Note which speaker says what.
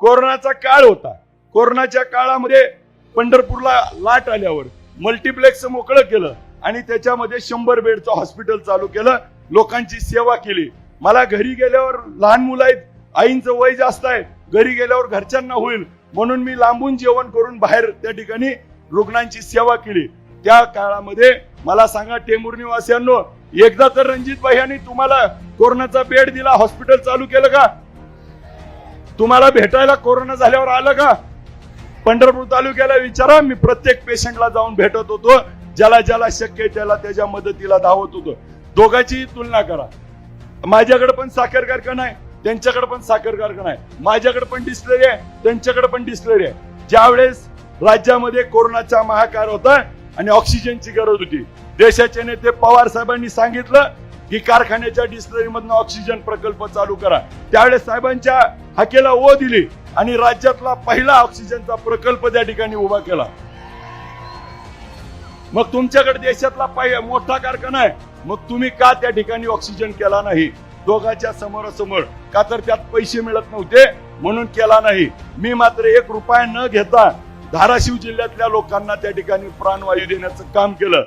Speaker 1: कोरोनाचा काळ होता. कोरोनाच्या काळामध्ये पंढरपूरला लाट आल्यावर मल्टिप्लेक्स मोकळं केलं आणि त्याच्यामध्ये शंभर बेडचं हॉस्पिटल चालू केलं. लोकांची सेवा केली. मला घरी गेल्यावर लहान मुलं आहेत. आईंचं वय जास्त आहे. घरी गेल्यावर घरच्यांना होईल. म्हणून मी लांबून जेवण करून बाहेर त्या ठिकाणी रुग्णांची सेवा केली. त्या काळामध्ये मला सांगा टेंबूर निवासियांनो एकदा तर रणजित भाई यांनी तुम्हाला कोरोनाचा बेड दिला हॉस्पिटल चालू केलं का? तुम्हाला भेटायला कोरोना झाल्यावर आलं का? पंढरपूर तालुक्याला विचारा मी प्रत्येक पेशंटला जाऊन भेटत होतो. ज्याला ज्याला शक्य त्याला त्याच्या मदतीला धावत होतो. दोघांची तुलना करा. माझ्याकडे पण साखर कारखाना आहे त्यांच्याकडे पण साखर कारखाना आहे. माझ्याकडे पण डिस्लरी आहे त्यांच्याकडे पण डिस्लरी आहे. ज्यावेळेस राज्यामध्ये कोरोनाचा महाकार होता आणि ऑक्सिजनची गरज होती देशाचे नेते पवार साहेबांनी सांगितलं की कारखान्याच्या डिस्टलरी मधनं ऑक्सिजन प्रकल्प चालू करा. त्यावेळेस साहेबांच्या हाकेला ओ दिली आणि राज्यातला पहिला ऑक्सिजनचा प्रकल्प त्या ठिकाणी उभा केला. मग तुमच्याकडे देशातला पहिला मोठा कारखाना आहे. मग तुम्ही का त्या ठिकाणी ऑक्सिजन केला नाही? दोघांच्या समोरासमोर. का तर त्यात पैसे मिळत नव्हते म्हणून केला नाही. मी मात्र एक रुपया न घेता धाराशिव जिल्ह्यातल्या लोकांना त्या ठिकाणी प्राणवायू देण्याचं काम केलं.